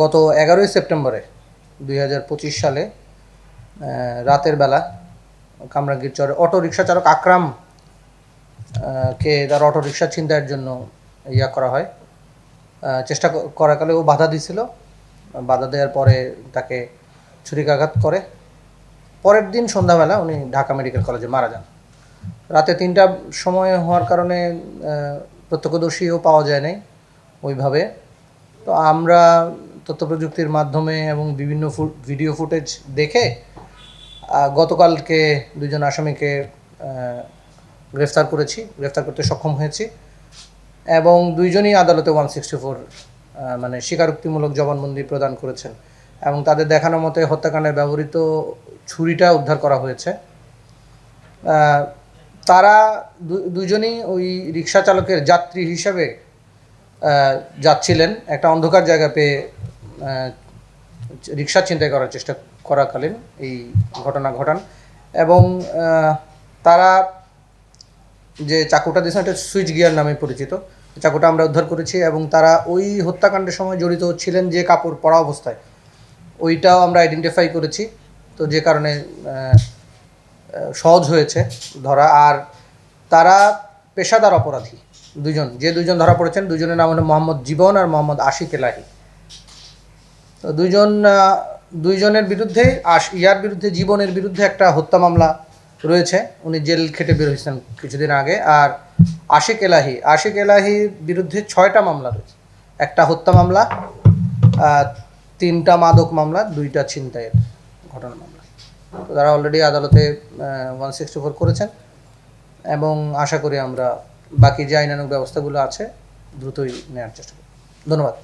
গত এগারোই সেপ্টেম্বরে দুই হাজার পঁচিশ সালে রাতের বেলা কামরাঙ্গীর চরে অটো রিক্সা চালক আকরাম কে তার অটো রিক্সা ছিনতাইয়ের জন্য ইয়া করা হয় চেষ্টা করাকালে ও বাধা দিছিল। বাধা দেওয়ার পরে তাকে ছুরিকাঘাত করে। পরের দিন সন্ধ্যাবেলা উনি ঢাকা মেডিকেল কলেজে মারা যান। রাতে তিনটা সময় হওয়ার কারণে প্রত্যক্ষদর্শীও পাওয়া যায় নাই ওইভাবে। তো আমরা তথ্য প্রযুক্তির মাধ্যমে এবং বিভিন্ন ভিডিও ফুটেজ দেখে গতকালকে দুজন আসামিকে গ্রেফতার করেছি, গ্রেফতার করতে সক্ষম হয়েছি এবং দুইজনই আদালতে ওয়ান সিক্সটি ফোর মানে স্বীকারোক্তিমূলক জবানবন্দি প্রদান করেছেন এবং তাদের দেখানো মতে হত্যাকাণ্ডে ব্যবহৃত ছুরিটা উদ্ধার করা হয়েছে। তারা দুজনই ওই রিক্সা চালকের যাত্রী হিসাবে যাচ্ছিলেন। একটা অন্ধকার জায়গা পেয়ে রিক্সা ছিনতাই করার চেষ্টা করাকালীন এই ঘটনা ঘটান। এবং তারা যে চাকুটা দিয়েছেন, এটা সুইচ গিয়ার নামে পরিচিত। চাকুটা আমরা উদ্ধার করেছি এবং তারা ওই হত্যাকাণ্ডের সময় জড়িত ছিলেন যে কাপড় পরা অবস্থায়। ওইটাও আমরা আইডেন্টিফাই করেছি। তো যে কারণে সহজ হয়েছে ধরা। আর তারা পেশাদার অপরাধী দুজন। যে দুজন ধরা পড়েছেন, দুজনের নাম হলো মোহাম্মদ জীবন আর মোহাম্মদ আশিক এলাহি। তো দুইজন দুইজনের বিরুদ্ধে আশ ইয়ার বিরুদ্ধে, জীবনের বিরুদ্ধে একটা হত্যা মামলা রয়েছে। উনি জেল খেটে বের হয়েছেন কিছুদিন আগে। আর আশিক এলাহি, আশিক এলাহির বিরুদ্ধে ছয়টা মামলা রয়েছে। একটা হত্যা মামলা তিনটা মাদক মামলা, দুইটা ছিনতাইয়ের ঘটনা মামলা। তো তারা অলরেডি আদালতে ওয়ান সিক্সটি ফোর করেছেন। এবং আশা করি আমরা বাকি যে আইনানুগ ব্যবস্থাগুলো আছে, দ্রুতই নেওয়ার চেষ্টা করব। ধন্যবাদ।